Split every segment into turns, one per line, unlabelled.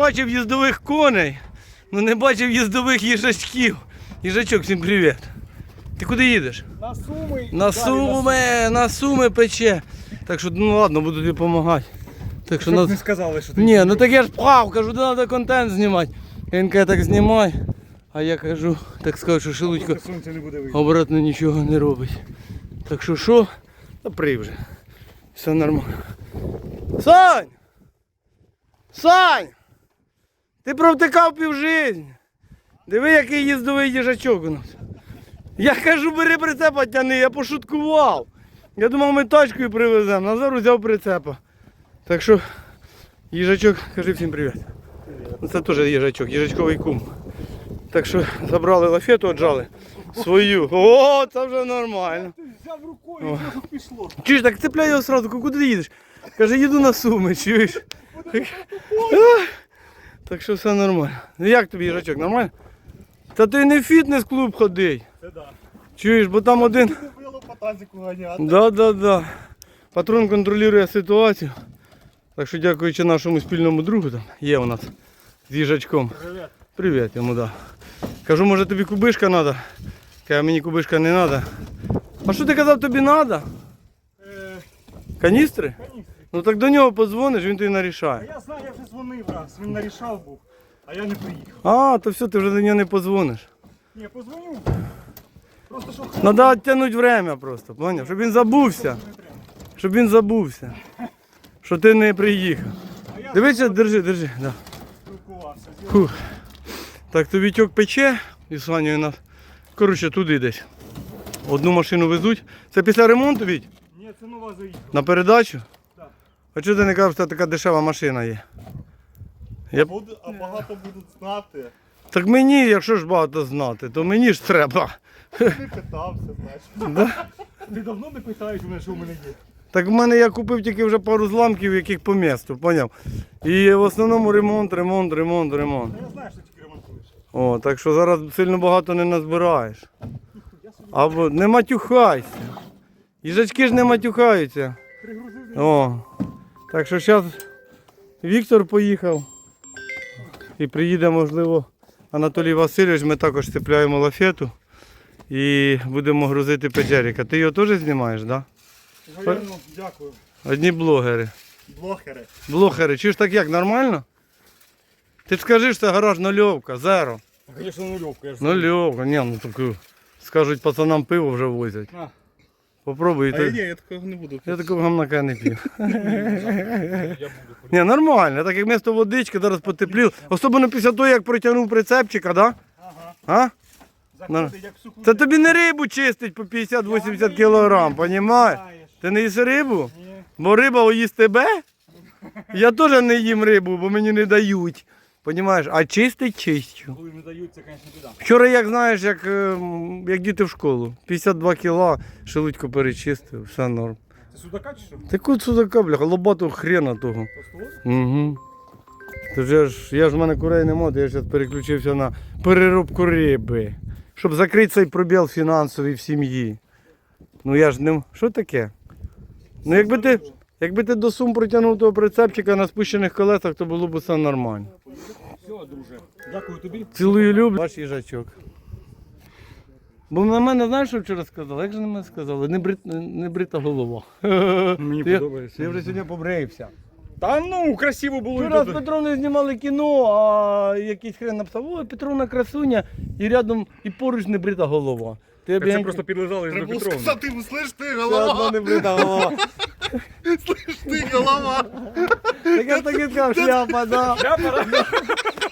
Бачив їздових коней, ну не бачив їздових їжачків. Їжачок, всім привіт. Ти куди їдеш?
На суми.
На суми, на суми пече. Так що, ну ладно, буду тобі допомагати. Так що
Щоб
нас...
не сказали, що ти.
Ні, ну так я ж пхав, кажу, де треба контент знімати. Він каже, так знімай. А я кажу, так скажу, що шелудько обратно нічого не робить. Так що що? Та при вже. Все нормально. Сань! Сань! Ти провтикав півжиття. Диви, який їздовий їжачок у нас. Я кажу, бери прицепа тяни, я пошуткував. Я думав, ми тачкою привеземо. Назар взяв прицепа. Так що, їжачок, кажи всім привіт. Ну, Це теж їжачок, їжачковий кум. Так що забрали лафету, отжали свою. О, це вже нормально.
Ти взяв рукою і зразу пішло.
Чуєш, так цепляй його сразу, куди ти їдеш? Каже, їду на суми, чуєш? Так що все нормально. Ну як тобі їжачок, нормально? Та ти не в фітнес-клуб ходить.
Це да.
Чуєш, бо там один.
Було по тазику ганяти.
Да, да, да. Патрон контролює ситуацію. Так що дякуючи нашому спільному другу, там є у нас з їжачком.
Привет.
Привіт йому, да. Кажу, може тобі кубишка треба? Каже, мені кубишка не треба. А що ти казав, тобі треба?
Е,
Каністри?
каністри.
Ну так до нього подзвониш, він тобі
А
нарішає.
я знаю, я вже дзвонив раз. Він нарішав був, а я не приїхав.
А, то все, ти вже до нього не подзвониш.
Ні, позвоню. Просто що
Треба відтягнути время просто, поняв? Щоб він забувся. Щоб він забувся. Що ти не приїхав. Дивися, держи, держи. Да. Фух. Так, то Вітьок пече і Саня нас. Коротше, туди десь. Одну машину везуть. Це після ремонту, Віть?
Ні, це нова заїхала.
На передачу? А чого ти не кажеш, що така дешева машина є? Я... б-
Буде, а багато будуть знати.
Так мені, якщо ж багато знати, то мені ж треба.
Не питався.
Да?
Ти давно не питаєш мене, що в мене є?
Так в мене я купив тільки вже пару зламків, яких по місту, поняв? І в основному ремонт, ремонт, ремонт, ремонт.
Я знаю, що ти тільки ремонтуєш.
О, так що зараз сильно багато не назбираєш. Або не матюхайся. Їжачки ж не матюхаються.
Пригрузив.
О. Так що зараз Віктор поїхав. І приїде, можливо, Анатолій Васильович. Ми також цепляємо лафету. І будемо грузити Педжеріка. Ти його теж знімаєш, так? Да?
Галяну, дякую.
Одні блогери.
Блохери.
Блогери, чи ж так як, нормально? Ти ж скажи, що це гараж нульовка, зеро.
Звісно, нульовка, я ж
Нульовка, ні, ну таку. Скажуть, пацанам пиво вже возять.
А.
Попробуй.
А ні, я такого не буду.
Я такого гамнака не п'ю. Ні, нормально, так як місто водички, зараз потепліло. Особливо після того, як протягнув прицепчика, да?
Ага.
Це тобі не рибу чистить по 50-80 кілограм, понімаєш? Ти не їси рибу?
Ні.
Бо риба їсть тебе? Я теж не їм рибу, бо мені не дають. Понімаєш? А чистить чистю.
Коли не дають, це, звісно, біда.
Вчора, як знаєш, як, ем, як діти в школу. 52 кіла, шелудько перечистив, все норм.
Це судака чи що?
Таку судака, бляха, лобатого хрена того.
Просто
Угу. То вже ж, я ж в мене курей нема, то я зараз переключився на переробку риби. Щоб закрити цей пробіл фінансовий в сім'ї. Ну я ж не. Що таке? Ну якби ти, якби ти до сум протягнув того прицепчика на спущених колесах, то було б все нормально.
Все, друже. Дякую тобі.
Цілую люблю. Ваш їжачок. Бо на мене знаєш, що вчора сказали? Як же на мене сказали? Не, брит, не брита голова.
Мені
я,
подобається.
я вже сьогодні побрився.
Та ну, красиво було.
Вчора з. Петровною знімали кіно, а якийсь хрен написав, ой, Петровна красуня, і рядом і поруч не брита голова. Ти
це просто підлежали до
було
Петровни.
сказати, слиш ти,
одно
голова,
не брита голова.
слиш ти, голова.
Так я так і сказав, шляпа, да.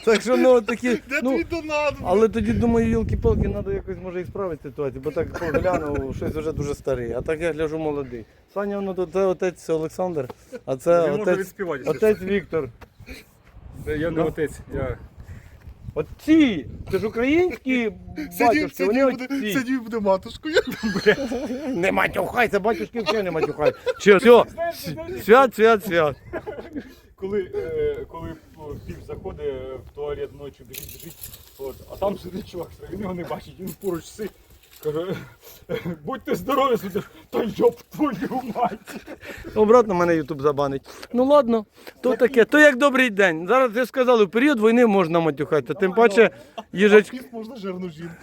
Так що ну такі.
Де
Ну,
твій донат?
але тоді думаю, йолки-палки, треба якось може і справити ситуацію, бо так поглянув, щось вже дуже старий, а так я гляжу молодий. Саня, ну то це отець Олександр, а це
Не можу
отець,
відспівати.
отець Віктор.
Це Я не отець. Я...
Оці, це ж українські
Сидів,
батюшки, вони
сидів, буде, сидів буде матушкою.
Не матюхайся, батюшки взагалі не матюхай. Чи, все, свят, свят, свят.
Коли, е, коли пів заходить в туалет ночі, біжить, біжить, от, а там сидить чувак, він його не бачить, він поруч сидить. Каже, будьте здорові, сидиш. Та йоп твою мать.
Обратно мене Ютуб забанить. Ну ладно, то таке, то як добрий день. Зараз ви сказали, в період війни можна матюхати, тим паче їжачки.
Піс можна жирну жінку.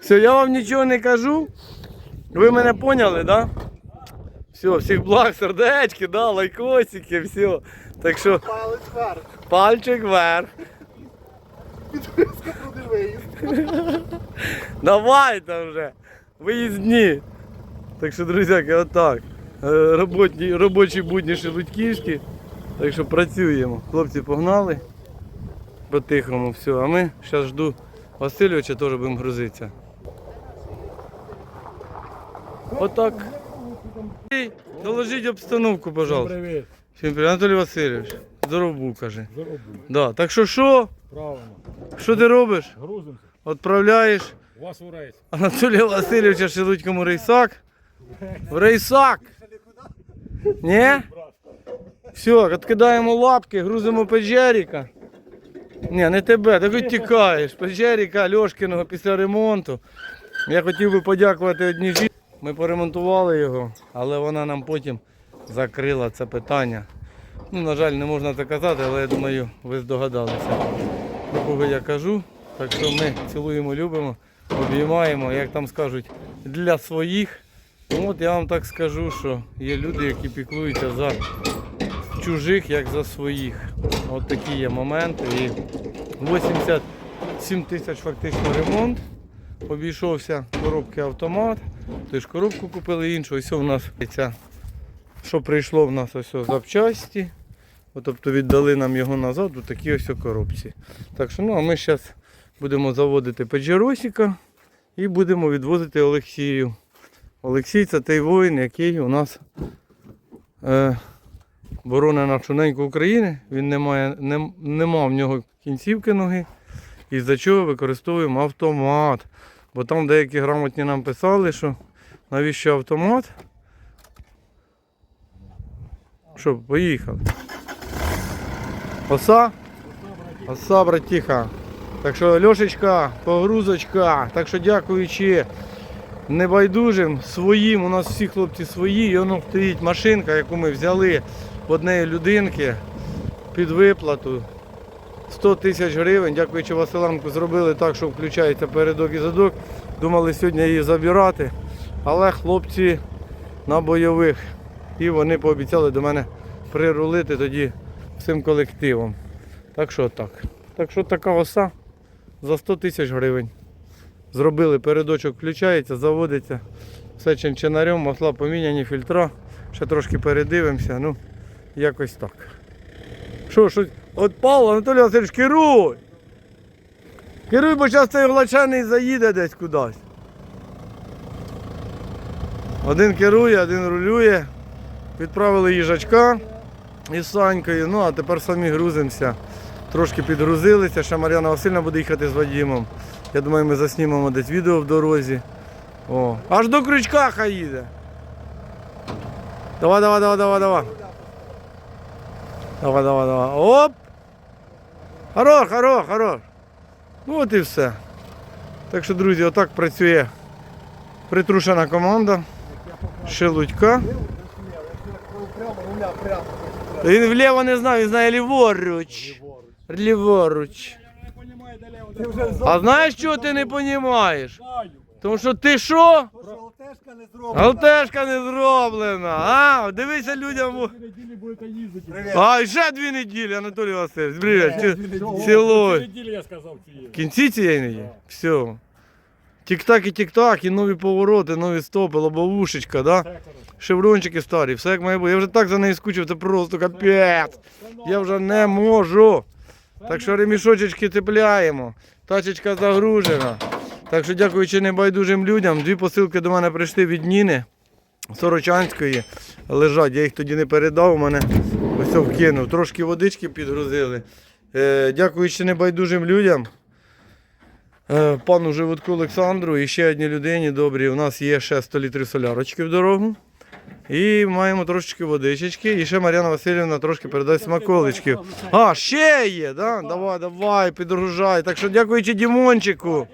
Все, я вам нічого не кажу. Ви мене поняли, да? Все, всіх благ, сердечки, да, лайкосики, все. Так що
Палець вверх.
пальчик вверх.
Підписка виїзд.
Давайте вже. Виїзні. Так що, друзяки, отак. Е, Роботні, робочі будні шелудьківські. Так що працюємо. Хлопці погнали. По-тихому все. А ми зараз жду Васильовича, теж будемо грузитися. Отак. Доложіть обстановку, пожалуйста.
Привіт.
Всім привіт. Анатолій Васильович. Здоров каже.
Здорово.
Да. Так що що?
Правильно.
Що ти робиш?
Грузимося.
Відправляєш
Вас у рейс.
Анатолія Васильовича Шелудькому рейсак. В рейсак. Ні? Все, відкидаємо лапки, грузимо Педжеріка. Ні, не тебе, ти хоч тікаєш. Педжеріка Льошкиного після ремонту. Я хотів би подякувати одній жінці. Ми поремонтували його, але вона нам потім закрила це питання. Ну, на жаль, не можна це казати, але я думаю, ви здогадалися, про кого я кажу. Так що ми цілуємо, любимо, обіймаємо, як там скажуть, для своїх. От я вам так скажу, що є люди, які піклуються за чужих, як за своїх. От такі є моменти. І 87 тисяч фактично ремонт. Обійшовся коробки автомат. Тож коробку купили іншу. Ось у нас що прийшло в нас ось запчасті. Тобто віддали нам його назад у такі ось коробці. Так що ну, а ми зараз будемо заводити Педжеросіка і будемо відвозити Олексію. Олексій це той воїн, який у нас е, боронить нашу України. Він не має, не, нема в нього кінцівки ноги. І за чого використовуємо автомат. Бо там деякі грамотні нам писали, що навіщо автомат. Що, поїхали. Оса? Оса, братіха. Так що Льошечка, погрузочка. Так що дякуючи небайдужим, своїм, у нас всі хлопці свої, і воно стоїть машинка, яку ми взяли в однієї людинки під виплату. 100 тисяч гривень, дякуючи Василенку, зробили так, що включається передок і задок. Думали сьогодні її забирати, але хлопці на бойових. І вони пообіцяли до мене прирулити тоді всім колективом. Так що так. Так що така оса за 100 тисяч гривень. Зробили, передочок включається, заводиться. Все чинчинарем, масла поміняні, фільтра. Ще трошки передивимося. Ну, якось так. Що, що? От Павло, Анатолій Васильович, керуй! Керуй, бо зараз цей глачаний заїде десь кудись. Один керує, один рулює. Відправили їжачка із Санькою. Ну а тепер самі грузимося. Трошки підгрузилися. Ще Мар'яна Васильівна буде їхати з Вадимом. Я думаю, ми заснімемо десь відео в дорозі. О, аж до крючка хай їде. Давай, давай, давай, давай, давай. Давай, давай, давай. Оп! Хорош, хорош, хорош. Ну от і все. Так що, друзі, отак працює притрушена команда. Шелудька. Він вліво не знає, він знає ліворуч. Ліворуч. А знаєш, чого ти не розумієш? Тому що ти що? Алтешка не зроблена. Алтешка не зроблена.
А, дивися людям.
А, і ще дві неділі, Анатолій Васильович. Привіт. Ці- Цілуй.
неділі я сказав цієї.
В кінці цієї неділі? Все. Тік-так і тік-так, і нові повороти, нові стопи, лобовушечка, да? Шеврончики старі, все як має бути. Я вже так за нею скучив, це просто капець. Я вже не можу. Так що ремішочечки цепляємо. Тачечка загружена. Так що дякуючи небайдужим людям, дві посилки до мене прийшли від Ніни Сорочанської. Лежать, я їх тоді не передав, у мене ось вкинув. Трошки водички підгрузили. Е, дякуючи небайдужим людям. Е, пану Животку Олександру і ще одній людині добрій. У нас є ще 100 літрів солярочки в дорогу. І маємо трошечки водички. І ще Мар'яна Васильівна трошки передасть смаколичків. А, ще є, да? Давай, давай, підгружай. Так що дякуючи Дімончику.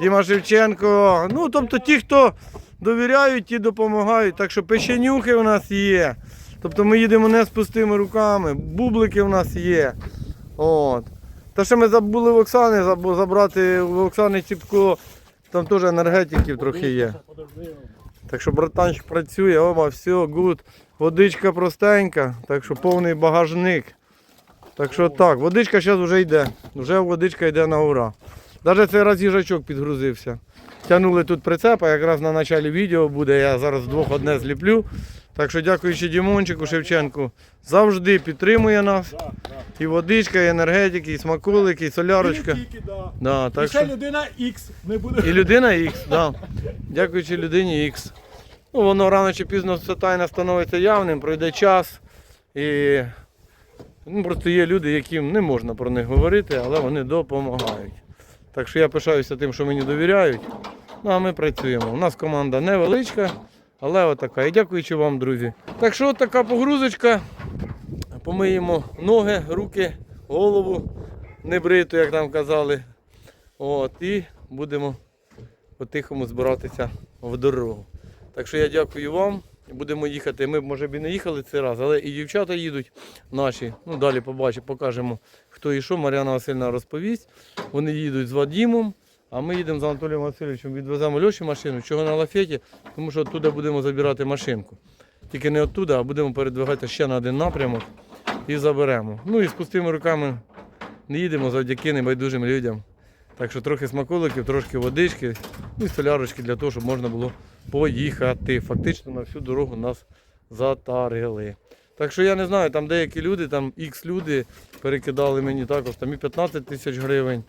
Діма Шевченко. Ну, тобто ті, хто довіряють, ті допомагають. Так що печенюхи у нас є. Тобто ми їдемо не з пустими руками, бублики у нас є. От. Та ще ми забули в Оксани забрати в Оксани Ціпко, там теж енергетиків трохи є. Так що братанчик працює, оба, все, гуд. Водичка простенька, так що повний багажник. Так що так, водичка зараз вже йде. Вже водичка йде на ура. Навіть цей раз підгрузився. Тягнули тут прицепа, якраз на початку відео буде, я зараз вдвох одне зліплю. Так що дякуючи Дімончику Шевченку, завжди підтримує нас. І водичка, і енергетики, і смаколики, і солярочка.
Тільки, да.
Да,
І ще
що...
людина X не буде.
І людина X, да. Дякуючи людині X. Ну, воно рано чи пізно все тайне становиться явним, пройде час. І ну, просто є люди, яким не можна про них говорити, але вони допомагають. Так що я пишаюся тим, що мені довіряють. Ну а ми працюємо. У нас команда невеличка, але отака. І дякуючи вам, друзі. Так що от така погрузочка. Помиємо ноги, руки, голову небриту, як там казали. От, і будемо по-тихому збиратися в дорогу. Так що я дякую вам. Будемо їхати. Ми може б і не їхали цей раз, але і дівчата їдуть наші. Ну, далі побачимо, покажемо, хто і що. Мар'яна Васильівна розповість. Вони їдуть з Вадімом, а ми їдемо з Анатолієм Васильовичем. Відвеземо Льоші машину. Чого на лафеті? Тому що оттуда будемо забирати машинку. Тільки не оттуда, а будемо передвигатися ще на один напрямок і заберемо. Ну і з пустими руками не їдемо завдяки небайдужим людям. Так що трохи смаколиків, трошки водички ну і солярочки для того, щоб можна було поїхати. Фактично на всю дорогу нас затарили. Так що я не знаю, там деякі люди, там ікс люди перекидали мені також там і 15 тисяч гривень.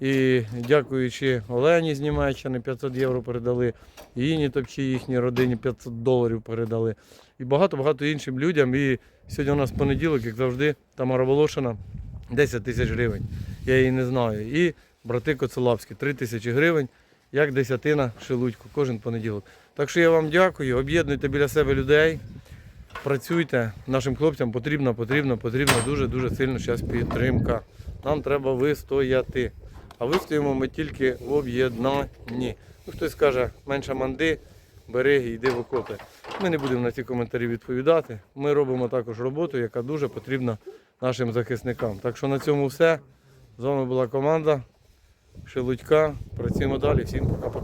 І дякуючи Олені з Німеччини 500 євро передали, і Іні Топчі їхній родині 500 доларів передали. І багато-багато іншим людям. І сьогодні у нас понеділок, як завжди, Тамара Волошина 10 тисяч гривень. Я її не знаю. І брати Коцелапські 3 тисячі гривень, як десятина шелудьку кожен понеділок. Так що я вам дякую, об'єднуйте біля себе людей, працюйте. Нашим хлопцям потрібна, потрібна, потрібна дуже-дуже сильна зараз підтримка. Нам треба вистояти. А вистоїмо ми тільки в об'єднанні. Ну, хтось каже, менше манди, бери і йди в окопи. Ми не будемо на ці коментарі відповідати. Ми робимо також роботу, яка дуже потрібна нашим захисникам. Так що на цьому все. З вами була команда Шелудька. Працюємо далі. Всім пока-пока.